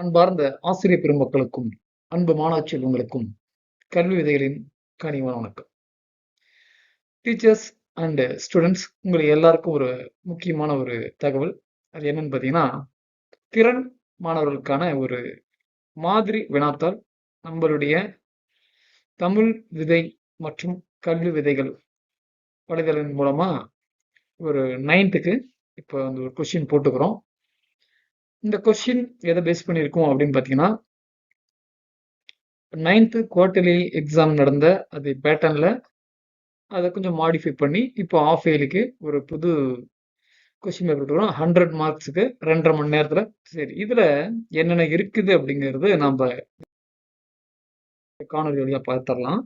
அன்பார்ந்த ஆசிரியர் பெருமக்களுக்கும் அன்பு மாணவ செல்வங்களுக்கும் கல்வி விதைகளின் கனிவான வணக்கம். டீச்சர்ஸ் அண்ட் ஸ்டூடெண்ட்ஸ் உங்களுக்கு எல்லாருக்கும் ஒரு முக்கியமான ஒரு தகவல். அது என்னன்னு பார்த்தீங்கன்னா திறன் மாணவர்களுக்கான ஒரு மாதிரி வினாத்தால் நம்மளுடைய தமிழ் விதை மற்றும் கல்வி விதைகள் வலைதளின் மூலமா ஒரு நைன்த்துக்கு இப்போ வந்து ஒரு கொஷின் போட்டுக்கிறோம். இந்த கொஸ்டின் எதை பேஸ் பண்ணியிருக்கோம் அப்படின்னு பார்த்தீங்கன்னா நைன்த்து குவார்டர்லி எக்ஸாம் நடந்த அது பேட்டர்னில் அதை கொஞ்சம் மாடிஃபை பண்ணி இப்போ ஆஃப் இயர்லிக்கு ஒரு புது கொஸ்டின் பேப்பர் கொடுக்குறோம். ஹண்ட்ரட் மார்க்ஸுக்கு ரெண்டரை மணி நேரத்தில் சரி இதில் என்னென்ன இருக்குது அப்படிங்கிறது நம்ம காணொலி வழியாக பார்த்துடலாம்.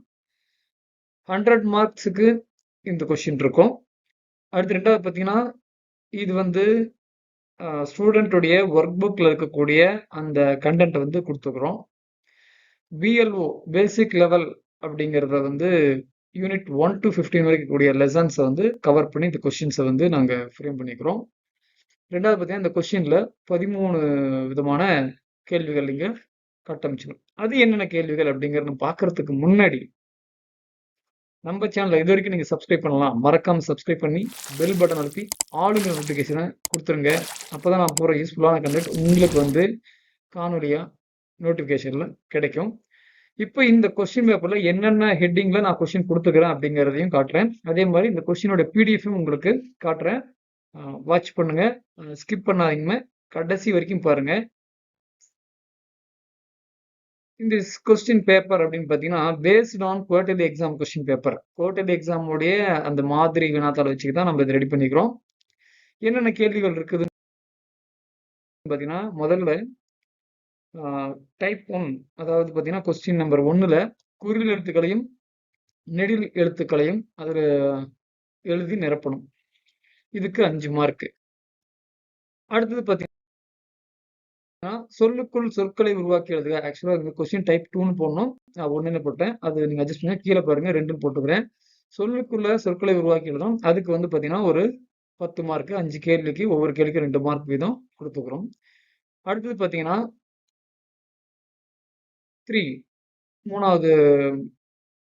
ஹண்ட்ரட் மார்க்ஸுக்கு இந்த கொஷின் இருக்கும். அடுத்து ரெண்டாவது பார்த்தீங்கன்னா இது வந்து ஸ்டூடெண்ட்டுடைய ஒர்க் புக்கில் இருக்கக்கூடிய அந்த கண்டென்ட் வந்து கொடுத்துக்கிறோம். பிஎல்ஓ பேசிக் லெவல் அப்படிங்கிறத வந்து யூனிட் ஒன் டு ஃபிஃப்டீன் வரைக்கும் கூடிய லெசன்ஸை வந்து கவர் பண்ணி இந்த கொஷின்ஸை வந்து நாங்கள் ஃப்ரேம் பண்ணிக்கிறோம். ரெண்டாவது பார்த்தீங்கன்னா இந்த கொஷினில் பதிமூணு விதமான கேள்விகள் நீங்கள் கட்டமைச்சிடும் அது என்னென்ன கேள்விகள் அப்படிங்கிறத பார்க்கறதுக்கு முன்னாடி நம்ம சேனலில் இது வரைக்கும் நீங்கள் சப்ஸ்கிரைப் பண்ணலாம். மறக்காமல் சப்ஸ்கிரைப் பண்ணி பெல் பட்டன் அழுத்தி ஆளுங்க நோட்டிஃபிகேஷனை கொடுத்துருங்க. அப்போ தான் நான் போகிற யூஸ்ஃபுல்லான கண்டென்ட் உங்களுக்கு வந்து காணொலியாக நோட்டிஃபிகேஷனில் கிடைக்கும். இப்போ இந்த கொஸ்டின் பேப்பரில் என்னென்ன ஹெட்டிங்கில் நான் கொஸ்டின் கொடுத்துக்கிறேன் அப்படிங்கிறதையும் காட்டுறேன். அதே மாதிரி இந்த கொஸ்டினோட பிடிஎஃப்பும் உங்களுக்கு காட்டுறேன். வாட்ச் பண்ணுங்கள் ஸ்கிப் பண்ணாதீங்க. கடைசி வரைக்கும் பாருங்கள் இந்த கொஸ்டின் பேப்பர் அப்படின்னு பார்த்தீங்கன்னா based on quarterly exam question paper quarterly எக்ஸாமுடைய அந்த மாதிரி வினாத்தாள் வச்சு தான் நம்ம இதை ரெடி பண்ணிக்கிறோம். என்னென்ன கேள்விகள் இருக்குது பார்த்தீங்கன்னா முதல்ல டைப் ஒன் அதாவது பார்த்தீங்கன்னா கொஸ்டின் நம்பர் ஒன்னில் குறில் எழுத்துக்களையும் நெடில் எழுத்துக்களையும் அதில் எழுதி நிரப்பணும். இதுக்கு அஞ்சு மார்க்கு அடுத்தது பார்த்தீங்கன்னா சொல்லுக்குள் சொற்களை உருவாக்கி எழுதுக ஆக்சுவலாக இந்த கொஸ்டின் டைப் டூன்னு போடணும். நான் ஒன்றுன்னு போட்டேன்? அது நீங்கள் அட்ஜஸ்ட் பண்ணி கீழே பாருங்க ரெண்டுன்னு போட்டுக்கிறேன். சொல்லுக்குள்ள சொற்களை உருவாக்கி எழுதணும் அதுக்கு வந்து பார்த்தீங்கன்னா ஒரு பத்து மார்க்கு அஞ்சு கேள்விக்கு ஒவ்வொரு கேள்விக்கு ரெண்டு மார்க் வீதம் கொடுத்துக்கிறோம். அடுத்தது பார்த்தீங்கன்னா த்ரீ மூணாவது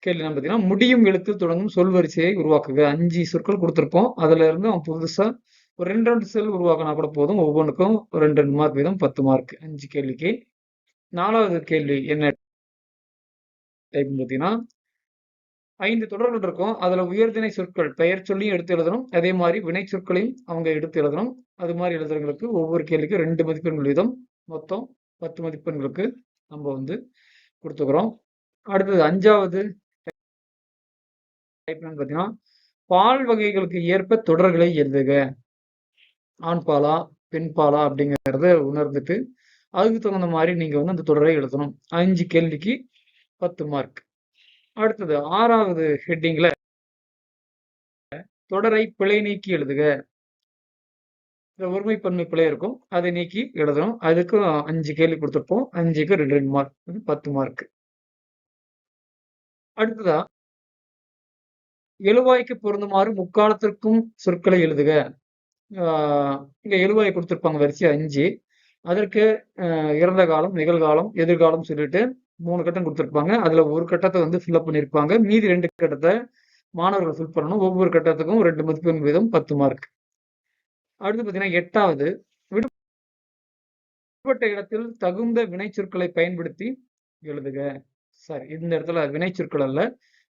கேள்வி என்ன பார்த்தீங்கன்னா முடியும் எழுத்து தொடங்கும் சொல் வரிசையை உருவாக்குக. அஞ்சு சொற்கள் கொடுத்துருப்போம் அதுல இருந்து அவன் புதுசாக ஒரு ரெண்டு ரெண்டு செல் உருவாக்கினா கூட போதும். ஒவ்வொன்றுக்கும் ரெண்டு ரெண்டு மார்க் வீதம் பத்து மார்க் அஞ்சு கேள்விக்கு. நாலாவது கேள்வி என்ன? டைப் பார்த்தீங்கன்னா ஐந்து தொடர்கள் இருக்கும். அதில் உயர்தினை சொற்கள் பெயர் சொல்லியும் எடுத்து எழுதணும். அதே மாதிரி வினை சொற்களையும் அவங்க எடுத்து எழுதணும். அது மாதிரி எழுதுறவங்களுக்கு ஒவ்வொரு கேள்விக்கும் ரெண்டு மதிப்பெண்கள் வீதம். மொத்தம் பத்து மதிப்பெண்களுக்கு நம்ம வந்து கொடுத்துக்கிறோம். அடுத்தது அஞ்சாவது டைப் பார்த்தீங்கன்னா பால் வகைகளுக்கு ஏற்ப தொடர்களை எழுதுக. ஆண் பாலா பெண் பாலா அப்படிங்கிறத உணர்ந்துட்டு அதுக்கு தகுந்த மாதிரி நீங்க வந்து அந்த தொடரை எழுதணும். அஞ்சு கேள்விக்கு பத்து மார்க் அடுத்தது ஆறாவது ஹெட்டிங்ல தொடரை பிழை நீக்கி எழுதுக. இந்த ஒருமைப்பன்மை பிழை இருக்கும். அதை நீக்கி எழுதணும். அதுக்கும் அஞ்சு கேள்வி கொடுத்துருப்போம். அஞ்சுக்கு ரெண்டு ரெண்டு மார்க் பத்து மார்க் அடுத்ததா எழுவாய்க்கு பொருந்துமாறு முக்காலத்திற்கும் சொற்களை எழுதுக. இங்க எழுவாய் கொடுத்துருப்பாங்க வரிசை அஞ்சு. அதற்கு இறந்த காலம் நிகழ்காலம் எதிர்காலம் சொல்லிட்டு மூணு கட்டம் கொடுத்துருப்பாங்க. அதுல ஒரு கட்டத்தை வந்து ஃபில்அப் பண்ணியிருப்பாங்க மீதி ரெண்டு கட்டத்தை மாணவர்கள் ஃபில் பண்ணணும். ஒவ்வொரு கட்டத்துக்கும் ரெண்டு மதிப்பெண் வீதம் பத்து மார்க் அடுத்து பார்த்தீங்கன்னா எட்டாவது. விடுபட்ட இடத்தில் தகுந்த வினைச்சொற்களை பயன்படுத்தி எழுதுக. சாரி இந்த இடத்துல வினைச்சொற்கள் அல்ல.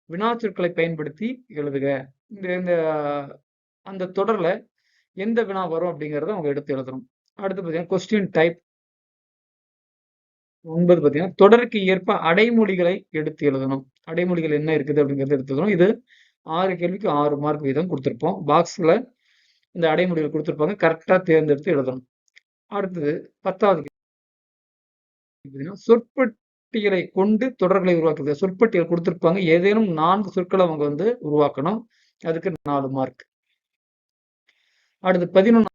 வினாச்சொற்களை பயன்படுத்தி எழுதுக. இந்த இந்த அந்த தொடர்ல எந்த வினா வரும் அப்படிங்கிறத அவங்க எடுத்து எழுதணும். அடுத்து பார்த்தீங்கன்னா கொஸ்டின் டைப் ஒன்பது பார்த்தீங்கன்னா தொடருக்கு ஏற்ப அடைமொழிகளை எடுத்து எழுதணும். அடைமொழிகள் என்ன இருக்குது அப்படிங்கிறத எடுத்து எழுதணும். இது ஆறு கேள்விக்கு ஆறு மார்க் வீதம் கொடுத்துருப்போம். பாக்ஸில் இந்த அடைமொழிகள் கொடுத்துருப்பாங்க. கரெக்டாக தேர்ந்தெடுத்து எழுதணும். அடுத்தது பத்தாவது சொற்பட்டியலை கொண்டு தொடர்களை உருவாக்குது சொற்பட்டியல் கொடுத்துருப்பாங்க. ஏதேனும் நான்கு சொற்களை அவங்க வந்து உருவாக்கணும். அதுக்கு நாலு மார்க் அடுத்து பதினொன்று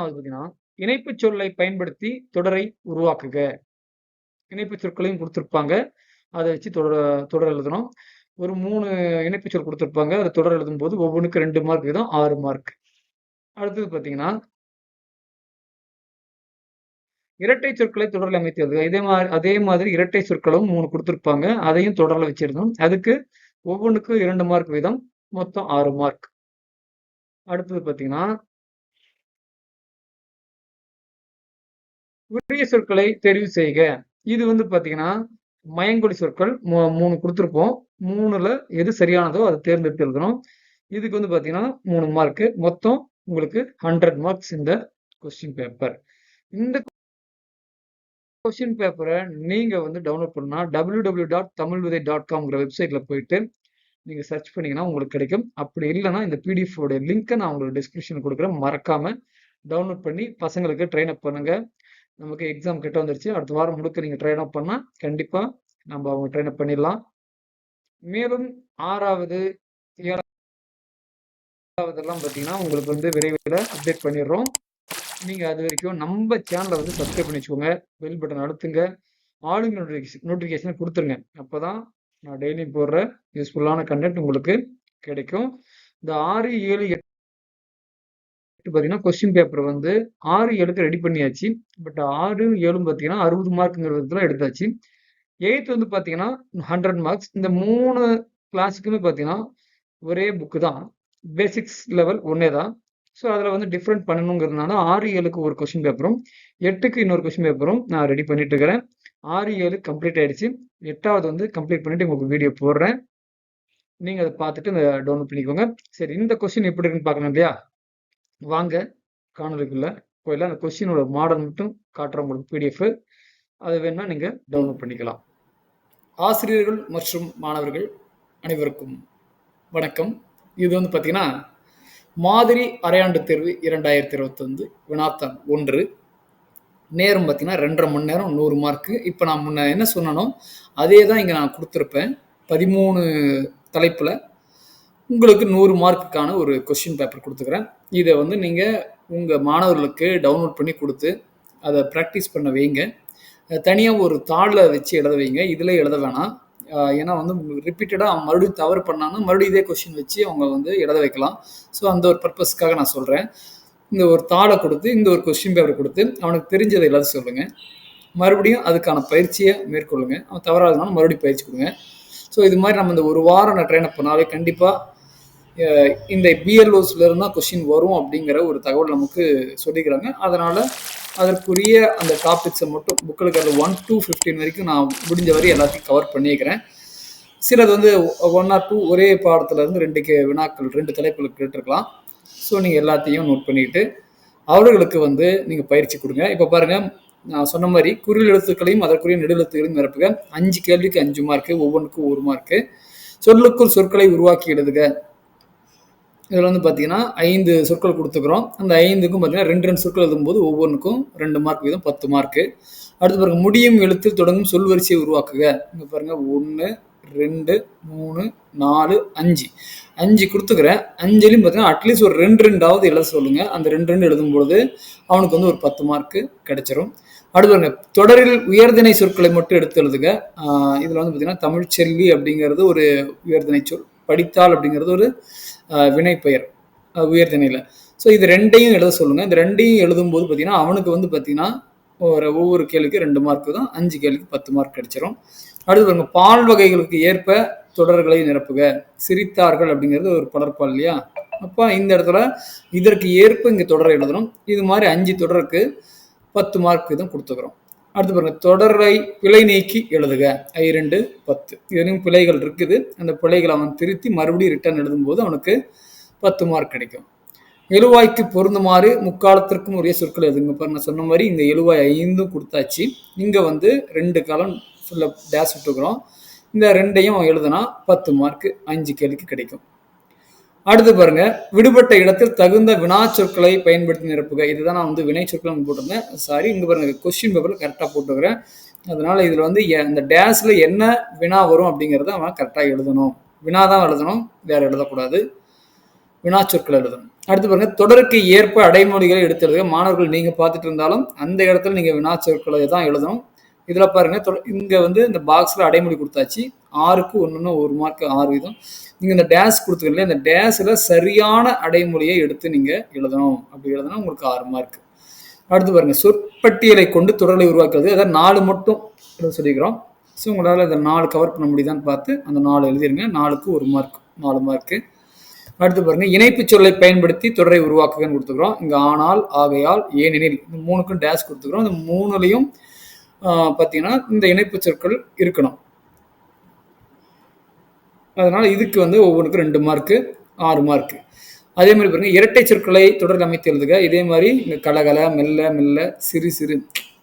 பார்த்தீங்கன்னா இணைப்பு சொல்லை பயன்படுத்தி தொடரை உருவாக்குக. இணைப்பு சொற்களையும் கொடுத்துருப்பாங்க. அதை வச்சு தொடர் தொடர் எழுதணும். ஒரு மூணு இணைப்பு சொல் கொடுத்துருப்பாங்க. அதை தொடர் எழுதும் போது ஒவ்வொன்றுக்கு ரெண்டு மார்க் வீதம் ஆறு மார்க் அடுத்தது பார்த்தீங்கன்னா இரட்டை சொற்களை தொடரில் அமைத்து இதே மாதிரி அதே மாதிரி இரட்டை சொற்களும் மூணு கொடுத்துருப்பாங்க. அதையும் தொடரில் வச்சிருந்தோம் அதுக்கு ஒவ்வொன்றுக்கும் இரண்டு மார்க் வீதம் மொத்தம் ஆறு மார்க் அடுத்தது பார்த்தீங்கன்னா உரிய சொற்களை தெரிவு செய்க. இது வந்து பார்த்தீங்கன்னா மயங்கொலி சொற்கள் மூ- மூணு கொடுத்துருப்போம். மூணுல எது சரியானதோ அதை தேர்ந்தெடுத்து எழுதணும். இதுக்கு வந்து பார்த்தீங்கன்னா மூணு மார்க் மொத்தம் உங்களுக்கு ஹண்ட்ரட் மார்க்ஸ் இந்த கொஸ்டின் பேப்பர் இந்த கொஸ்டின் பேப்பரை நீங்க வந்து டவுன்லோட் பண்ணா டபிள்யூ டபிள்யூ டாட் தமிழ் விதை டாட் காம்ங்கிற வெப்சைட்ல போயிட்டு நீங்க சர்ச் பண்ணீங்கன்னா உங்களுக்கு கிடைக்கும். அப்படி இல்லைன்னா இந்த பிடிஎஃப் உடைய லிங்கை நான் உங்களுக்கு டிஸ்கிரிப்ஷன் கொடுக்குறேன். மறக்காம டவுன்லோட் பண்ணி பசங்களுக்கு ட்ரெயின் அப் பண்ணுங்க. நமக்கு எக்ஸாம் கிட்ட வந்துருச்சு. அடுத்த வாரம் முழுக்க நீங்க ட்ரெயின் அப் பண்ணா கண்டிப்பா நம்ம அவங்க ட்ரெயின் அப் பண்ணிடலாம். மேலும் ஆறாவது ஏழாவதெல்லாம் பார்த்தீங்கன்னா உங்களுக்கு வந்து விரைவில் அப்டேட் பண்ணிடுறோம். நீங்க அது வரைக்கும் நம்ம சேனலை வந்து சப்ஸ்கிரைப் பண்ணி வச்சுக்கோங்க. பெல் பட்டன் அழுத்துங்க. ஆளுங்க நோட்டிஃபிகேஷன் நோட்டிஃபிகேஷனை கொடுத்துருங்க. அப்பதான் நான் டெய்லி போடுற யூஸ்ஃபுல்லான கண்டென்ட் உங்களுக்கு கிடைக்கும். இந்த ஆறு ஏழு எட்டு பார்த்தீங்கன்னா கொஸ்டின் பேப்பர் வந்து ஆறு ஏழுக்கு ரெடி பண்ணியாச்சு. பட் ஆறு ஏழும் பார்த்தீங்கன்னா அறுபது மார்க்குங்கிற விதத்தில் எடுத்தாச்சு. எயித் வந்து பார்த்தீங்கன்னா ஹண்ட்ரட் மார்க்ஸ் இந்த மூணு கிளாஸுக்குமே பார்த்தீங்கன்னா ஒரே புக்கு தான். பேசிக்ஸ் லெவல் ஒன்றே தான். ஸோ அதில் வந்து டிஃப்ரெண்ட் பண்ணணுங்கிறதுனால ஆறு ஏழுக்கு ஒரு கொஸ்டின் பேப்பரும் எட்டுக்கு இன்னொரு கொஸ்டின் பேப்பரும் நான் ரெடி பண்ணிட்டு இருக்கிறேன். ஆறு ஏழு கம்ப்ளீட் ஆயிடுச்சு. எட்டாவது வந்து கம்ப்ளீட் பண்ணிட்டு உங்களுக்கு வீடியோ போடுறேன். நீங்கள் அதை பார்த்துட்டு இந்த டவுன்லோட் பண்ணிக்கோங்க. சரி இந்த கொஸ்டின் எப்படி இருக்குன்னு பார்க்கணும் இல்லையா? வாங்க காணொலிக்குள்ள போயில அந்த கொஸ்டினோட மாடல் மட்டும் காட்டுற உங்களுக்கு பிடிஎஃப் அது வேணா நீங்கள் டவுன்லோட் பண்ணிக்கலாம். ஆசிரியர்கள் மற்றும் மாணவர்கள் அனைவருக்கும் வணக்கம். இது வந்து பார்த்திங்கன்னா மாதிரி அரையாண்டு தேர்வு இரண்டாயிரத்தி இருபத்தொன்று வினாத்தான் ஒன்று. நேரம் பார்த்தீங்கன்னா ரெண்டரை மணி நேரம் நூறு மார்க்கு இப்போ நான் முன்ன என்ன சொன்னனோ அதே தான் இங்கே நான் கொடுத்துருப்பேன். பதிமூணு தலைப்பில் உங்களுக்கு நூறு மார்க்குக்கான ஒரு கொஷின் பேப்பர் கொடுத்துக்கிறேன். இதை வந்து நீங்கள் உங்கள் மாணவர்களுக்கு டவுன்லோட் பண்ணி கொடுத்து அதை ப்ராக்டிஸ் பண்ண வைங்க. தனியாக ஒரு தாளில் வச்சு எழுத வைங்க. இதில் எழுத வேணாம். ஏன்னா வந்து ரிப்பீட்டடாக அவன் மறுபடியும் தவறு பண்ணாங்கன்னா மறுபடியும் இதே கொஷின் வச்சு அவங்க வந்து எழுத வைக்கலாம். ஸோ அந்த ஒரு பர்பஸ்க்காக நான் சொல்கிறேன் இந்த ஒரு தாளை கொடுத்து இந்த ஒரு கொஸ்டின் பேப்பர் கொடுத்து அவனுக்கு தெரிஞ்சதை எல்லாத்தையும் சொல்லுங்கள் மறுபடியும் அதுக்கான பயிற்சியை மேற்கொள்ளுங்க. அவன் தவறாதனால மறுபடியும் பயிற்சி கொடுங்க. ஸோ இது மாதிரி நம்ம இந்த ஒரு வாரம் நான் ட்ரெயின் பண்ணாலே கண்டிப்பாக இந்த பிஎல்ஓஸ்ல இருந்தால் கொஸ்டின் வரும் அப்படிங்கிற ஒரு தகவல் நமக்கு சொல்லிக்கிறாங்க. அதனால் அதற்குரிய அந்த டாபிக்ஸை மட்டும் புக்கில் அது ஒன் டூ ஃபிஃப்டீன் வரைக்கும் நான் முடிஞ்ச வரை எல்லாத்தையும் கவர் பண்ணியிருக்கிறேன் சிலது வந்து ஒன் ஆர் டூ ஒரே பாடத்துல இருந்து ரெண்டு கே வினாக்கள் ரெண்டு தலைப்புகள் கேட்டிருக்கலாம். ஸோ நீங்கள் எல்லாத்தையும் நோட் பண்ணிட்டு அவர்களுக்கு வந்து நீங்கள் பயிற்சி கொடுங்க. இப்போ பாருங்கள் நான் சொன்ன மாதிரி குறில் எழுத்துக்களையும் அதற்குரிய நெடுஎழுத்துக்களையும் நிரப்புக அஞ்சு கேள்விக்கு அஞ்சு மார்க்கு ஒவ்வொன்றுக்கும் ஒரு மார்க்கு சொல்லுக்குள் சொற்களை உருவாக்கி எழுதுக. இதில் வந்து பார்த்தீங்கன்னா ஐந்து சொற்கள் கொடுத்துக்கிறோம். அந்த ஐந்துக்கும் பார்த்தீங்கன்னா ரெண்டு ரெண்டு சொற்கள் எழுதும்போது ஒவ்வொன்றுக்கும் ரெண்டு மார்க் வீதம் பத்து மார்க்கு அடுத்து பாருங்க முடியும் எழுத்தில் தொடங்கும் சொல் வரிசையை உருவாக்குக. இங்கே பாருங்க ஒன்று ரெண்டு மூணு நாலு அஞ்சு. அஞ்சு கொடுத்துக்கிறேன். அஞ்சுலையும் பார்த்தீங்கன்னா அட்லீஸ்ட் ஒரு ரெண்டு ரெண்டாவது எழுத சொல்லுங்க. அந்த ரெண்டு ரெண்டு எழுதும்பொழுது அவனுக்கு வந்து ஒரு பத்து மார்க்கு கிடைச்சிரும். அடுத்து பாருங்க தொடரில் உயர்திணை சொற்களை மட்டும் எடுத்து எழுதுங்க. இதில் வந்து பார்த்தீங்கன்னா தமிழ்ச்செல்வி அப்படிங்கிறது ஒரு உயர்திணை சொல் படித்தால் அப்படிங்கிறது ஒரு வினைப்பெயர் உயர்திணையில். ஸோ இது ரெண்டையும் எழுத சொல்லுங்கள் இந்த ரெண்டையும் எழுதும்போது பார்த்தீங்கன்னா அவனுக்கு வந்து பார்த்தீங்கன்னா ஒரு ஒவ்வொரு கேள்விக்கு ரெண்டு மார்க்கு தான். அஞ்சு கேள்விக்கு பத்து மார்க் கிடைச்சிரும். அடுத்து பாருங்க பால் வகைகளுக்கு ஏற்ப தொடர்களை நிரப்புக. சிரித்தார்கள் அப்படிங்கிறது ஒரு படற்பால் இல்லையா? அப்போ இந்த இடத்துல இதற்கு ஏற்ப இங்கே தொடரை எழுதணும். இது மாதிரி அஞ்சு தொடருக்கு பத்து மார்க் தான் கொடுத்துக்கிறோம். அடுத்து பாருங்க தொடரை பிழை நீக்கி எழுதுக. ஐ ரெண்டு பத்து. இதுலையும் பிழைகள் இருக்குது. அந்த பிழைகளை அவன் திருத்தி மறுபடியும் ரிட்டர்ன் எழுதும்போது அவனுக்கு பத்து மார்க் கிடைக்கும். எழுவாய்க்கு பொருந்துமாறு முக்காலத்திற்கும் உரிய சொற்கள் எதுங்க இப்போ நான் சொன்ன மாதிரி இந்த எழுவாய் ஐந்தும் கொடுத்தாச்சு. இங்கே வந்து ரெண்டு காலம் ஃபுல்லாக டேஸ் விட்டுக்கிறோம் இந்த ரெண்டையும் எழுதுனா பத்து மார்க்கு அஞ்சு கேள்விக்கு கிடைக்கும். அடுத்து பாருங்க. விடுபட்ட இடத்தில் தகுந்த வினா சொற்களை பயன்படுத்தி நிரப்புக. இதுதான் நான் வந்து வினை சொற்கள் போட்டிருந்தேன். சாரி இங்க பாருங்க கொஸ்டின் பேப்பர்ல கரெக்டாக போட்டுக்கிறேன். அதனால இதுல வந்து எ- அந்த டேஸ்ல என்ன வினா வரும் அப்படிங்கிறத அவன் கரெக்டாக எழுதணும். வினா தான் எழுதணும் வேற எழுதக்கூடாது. வினாச்சொற்கள் எழுதணும் அடுத்து பாருங்க தொடருக்கு ஏற்ப அடைமொழிகளை எடுத்து மாணவர்கள் நீங்க பார்த்துட்டு இருந்தாலும் அந்த இடத்துல நீங்க வினாச்சொற்களை தான் எழுதணும். இதுல பாருங்க இங்க வந்து இந்த பாக்ஸ்ல அடைமொழி கொடுத்தாச்சு. ஆறுக்கு ஒண்ணுன்னு ஒரு மார்க் ஆறு வீதம். நீங்க இந்த டேஸ் கொடுத்துக்கல இந்த டேஸ்ல சரியான அடைமொழியை எடுத்து நீங்க எழுதணும். அப்படி எழுதணும் உங்களுக்கு ஆறு மார்க் அடுத்து பாருங்க சொற்பட்டியலை கொண்டு தொடரை உருவாக்குறது. அதாவது நாலு மட்டும் எழுத சொல்லிக்கிறோம். ஸோ உங்களால் இந்த நாலு கவர் பண்ண முடியுதான்னு பார்த்து அந்த நாலு எழுதிருங்க. நாலுக்கு ஒரு மார்க் நாலு மார்க்கு அடுத்து பாருங்க இணைப்பு சொல்லை பயன்படுத்தி தொடரை உருவாக்குகன்னு கொடுத்துக்கிறோம் இங்க ஆனால் ஆகையால் ஏனெனில் இந்த மூணுக்கும் டேஷ் கொடுத்துக்கிறோம் இந்த மூணுலையும் பார்த்தீங்கன்னா இந்த இணைப்பு சொற்கள் இருக்கணும். அதனால இதுக்கு வந்து ஒவ்வொன்றுக்கும் ரெண்டு மார்க்கு ஆறு மார்க்கு அதே மாதிரி பாருங்க இரட்டை சொற்களை தொடரில் அமைத்து எழுதுக. இதே மாதிரி இந்த கலகல மெல்ல மெல்ல சிறு சிறு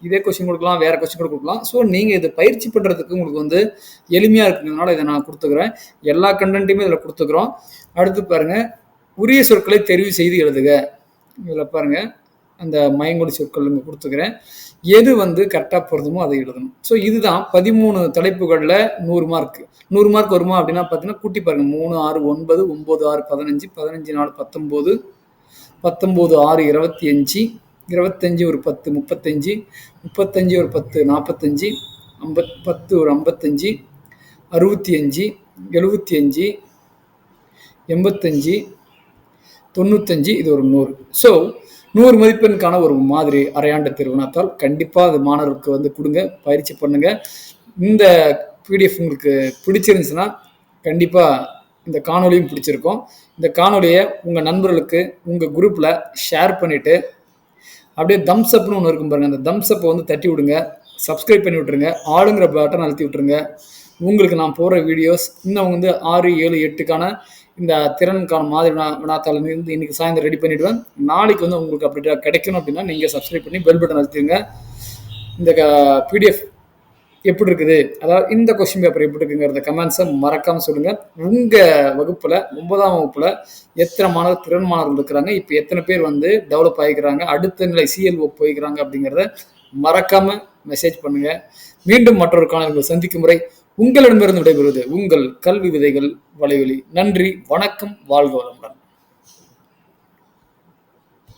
இதே கொஸ்டின் கொடுக்கலாம் வேற கொஸ்டின் கூட கொடுக்கலாம். ஸோ நீங்கள் இதை பயிற்சி பண்ணுறதுக்கு உங்களுக்கு வந்து எளிமையாக இருக்குங்கிறதுனால இதை நான் கொடுத்துக்கிறேன். எல்லா கண்டென்ட்டையுமே இதில் கொடுத்துக்கிறோம். அடுத்து பாருங்க உரிய சொற்களை தெரிவு செய்து எழுதுக. இதில் பாருங்க அந்த மயங்கொடி சொற்கள் இங்கே கொடுத்துக்கிறேன். எது வந்து கரெக்டாக பொருந்துமோ அதை எழுதணும். ஸோ இதுதான் பதிமூணு தலைப்புகளில் நூறு மார்க் நூறு மார்க் வருமா அப்படின்னா பார்த்தீங்கன்னா கூட்டி பாருங்க. மூணு ஆறு ஒன்பது ஒம்பது ஆறு பதினஞ்சு பதினஞ்சு நாலு பத்தொம்போது பத்தொம்போது ஆறு இருபத்தி அஞ்சு இருபத்தஞ்சி ஒரு பத்து முப்பத்தஞ்சு முப்பத்தஞ்சு ஒரு பத்து நாற்பத்தஞ்சு ஐம்பத் பத்து ஒரு ஐம்பத்தஞ்சு அறுபத்தி அஞ்சு எழுபத்தி அஞ்சு எண்பத்தஞ்சு தொண்ணூத்தஞ்சு இது ஒரு நூறு. ஸோ நூறு மதிப்பெண்ணுக்கான ஒரு மாதிரி அரையாண்டு திருவினாத்தால் கண்டிப்பாக அது மாணவருக்கு வந்து கொடுங்க பயிற்சி பண்ணுங்க. இந்த பிடிஎஃப் உங்களுக்கு பிடிச்சிருந்துச்சுன்னா கண்டிப்பாக இந்த காணொலியும் பிடிச்சிருக்கும். இந்த காணொலியை உங்கள் நண்பர்களுக்கு உங்கள் குரூப்பில் ஷேர் பண்ணிவிட்டு அப்படியே தம்ஸ் அப்னு ஒன்று இருக்கும் பாருங்க. அந்த தம்ஸ் அப்பை வந்து தட்டி விடுங்க. சப்ஸ்கிரைப் பண்ணி விட்டுருங்க. ஆளுங்கிற பட்டன் அழுத்தி விட்டுருங்க. உங்களுக்கு நான் போடுற வீடியோஸ் இன்னும் வந்து ஆறு ஏழு எட்டுக்கான இந்த திறனுக்கான மாதிரி வினா வினாத்தாள் இருந்து இன்னைக்கு சாயந்தரம் ரெடி பண்ணிவிடுவேன் நாளைக்கு வந்து உங்களுக்கு அப்படி கிடைக்கணும் அப்படின்னா நீங்கள் சப்ஸ்கிரைப் பண்ணி பெல் பட்டன் அழுத்திடுங்க. இந்த பிடிஎஃப் எப்படி இருக்குது அதாவது இந்த கொஸ்டின் பேப்பர் எப்படி இருக்குங்கிறத கமெண்ட்ஸை மறக்காம சொல்லுங்க. உங்க வகுப்புல ஒன்பதாம் வகுப்புல எத்தனை மாணவர் திறன் மாணவர்கள் இருக்கிறாங்க? இப்போ எத்தனை பேர் வந்து டெவலப் ஆகிக்கிறாங்க? அடுத்த நிலை சிஎல்ஓ போய்க்கிறாங்க அப்படிங்கிறத மறக்காம மெசேஜ் பண்ணுங்க. மீண்டும் மற்றொரு காணொலிகளை சந்திக்கும் முறை உங்களிடமிருந்து விடைபெறுவது உங்கள் கல்வி விதைகள் வலைவலி நன்றி வணக்கம் வாழ்க வளமுடன்.